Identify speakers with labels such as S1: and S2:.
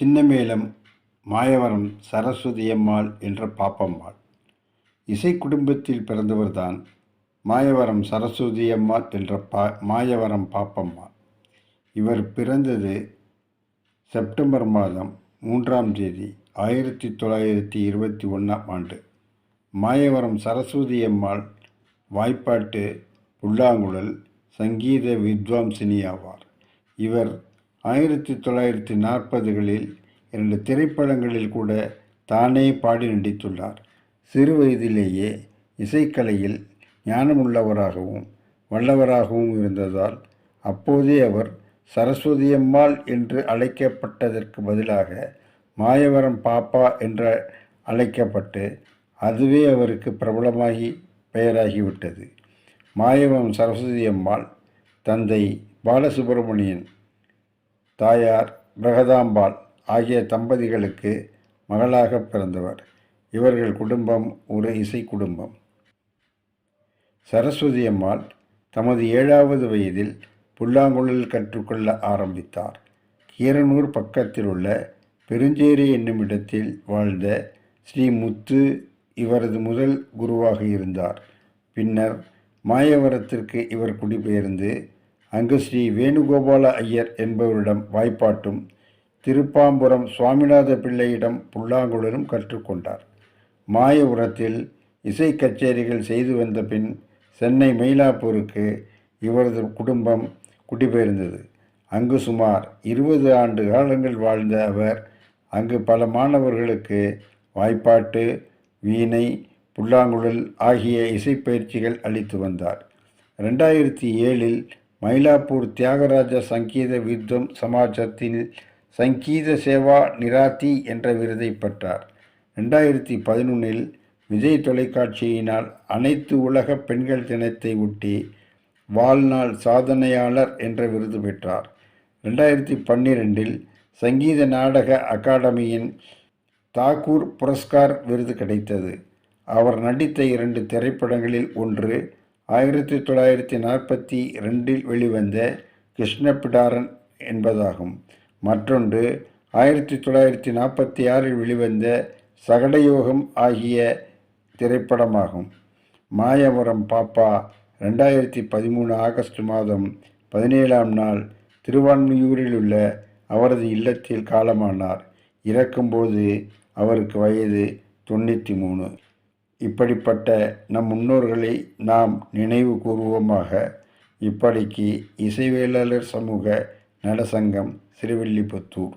S1: சின்னமேளம் மாயவரம் சரஸ்வதி அம்மாள் என்ற பாப்பம்மாள். இசை குடும்பத்தில் பிறந்தவர்தான் மாயவரம் சரஸ்வதி அம்மாள் என்ற பா மாயவரம் பாப்பம்மாள். இவர் பிறந்தது செப்டம்பர் மாதம் மூன்றாம் தேதி ஆயிரத்தி தொள்ளாயிரத்தி இருபத்தி ஒன்றாம் ஆண்டு. மாயவரம் சரஸ்வதி அம்மாள் வாய்ப்பாட்டு புல்லாங்குழல் சங்கீத வித்வாம்சினி ஆவார். இவர் ஆயிரத்தி தொள்ளாயிரத்தி நாற்பதுகளில் இரண்டு திரைப்படங்களில் கூட தானே பாடி நடித்துள்ளார். சிறு வயதிலேயே இசைக்கலையில் ஞானமுள்ளவராகவும் வல்லவராகவும் இருந்ததால் அப்போதே அவர் சரஸ்வதி அம்மாள் என்று அழைக்கப்பட்டதற்கு பதிலாக மாயவரம் பாப்பா என்று அழைக்கப்பட்டு அதுவே அவருக்கு பிரபலமாகி பெயராகிவிட்டது. மாயவரம் சரஸ்வதி அம்மாள் தந்தை பாலசுப்பிரமணியன் தாயார் பிரகதாம்பாள் ஆகிய தம்பதிகளுக்கு மகளாக பிறந்தவர். இவர்கள் குடும்பம் ஒரு இசை குடும்பம். சரஸ்வதி அம்மாள் தமது ஏழாவது வயதில் புல்லாங்குழல் கற்றுக்கொள்ள ஆரம்பித்தார். கீரனூர் பக்கத்தில் உள்ள பெருஞ்சேரி என்னும் இடத்தில் வாழ்ந்த ஸ்ரீ முத்து இவரது முதல் குருவாக இருந்தார். பின்னர் மாயவரத்திற்கு இவர் குடிபெயர்ந்து அங்கு ஸ்ரீ வேணுகோபால ஐயர் என்பவரிடம் வாய்ப்பாட்டும் திருப்பாம்புரம் சுவாமிநாத பிள்ளையிடம் புல்லாங்குழலும் கற்றுக்கொண்டார். மாயபுரத்தில் இசை கச்சேரிகள் செய்து வந்த பின் சென்னை மயிலாப்பூருக்கு இவரது குடும்பம் குடிபெயர்ந்தது. அங்கு சுமார் இருபது ஆண்டு காலங்கள் வாழ்ந்த அவர் அங்கு பல மாணவர்களுக்கு வாய்ப்பாட்டு வீணை புல்லாங்குழல் ஆகிய இசைப்பயிற்சிகள் அளித்து வந்தார். ரெண்டாயிரத்தி ஏழில் மயிலாப்பூர் தியாகராஜ சங்கீத வித்வம் சமாஜத்தின் சங்கீத சேவா நிராத்தி என்ற விருதை பெற்றார். ரெண்டாயிரத்தி பதினொன்றில் விஜய் தொலைக்காட்சியினால் அனைத்து உலக பெண்கள் தினத்தை ஒட்டி வாழ்நாள் சாதனையாளர் என்ற விருது பெற்றார். ரெண்டாயிரத்தி பன்னிரெண்டில் சங்கீத நாடக அகாடமியின் தாக்கூர் புரஸ்கார் விருது கிடைத்தது. அவர் நடித்த இரண்டு திரைப்படங்களில் ஒன்று ஆயிரத்தி தொள்ளாயிரத்தி நாற்பத்தி ரெண்டில் வெளிவந்த கிருஷ்ணபிடாரன் என்பதாகும். மற்றொன்று ஆயிரத்தி தொள்ளாயிரத்தி நாற்பத்தி ஆறில் வெளிவந்த சகடயோகம் ஆகிய திரைப்படமாகும். மாயவரம் பாப்பா ரெண்டாயிரத்தி பதிமூணு ஆகஸ்ட் மாதம் பதினேழாம் நாள் திருவான்மியூரில் உள்ள அவரது இல்லத்தில் காலமானார். இறக்கும்போது அவருக்கு வயது தொண்ணூற்றி மூணு. இப்படிப்பட்ட நம் முன்னோர்களை நாம் நினைவு கூறுவோமாக இப்படிக்கு இசைவேளாளர் சமூக நலசங்கம் திருவில்லிபுத்தூர்.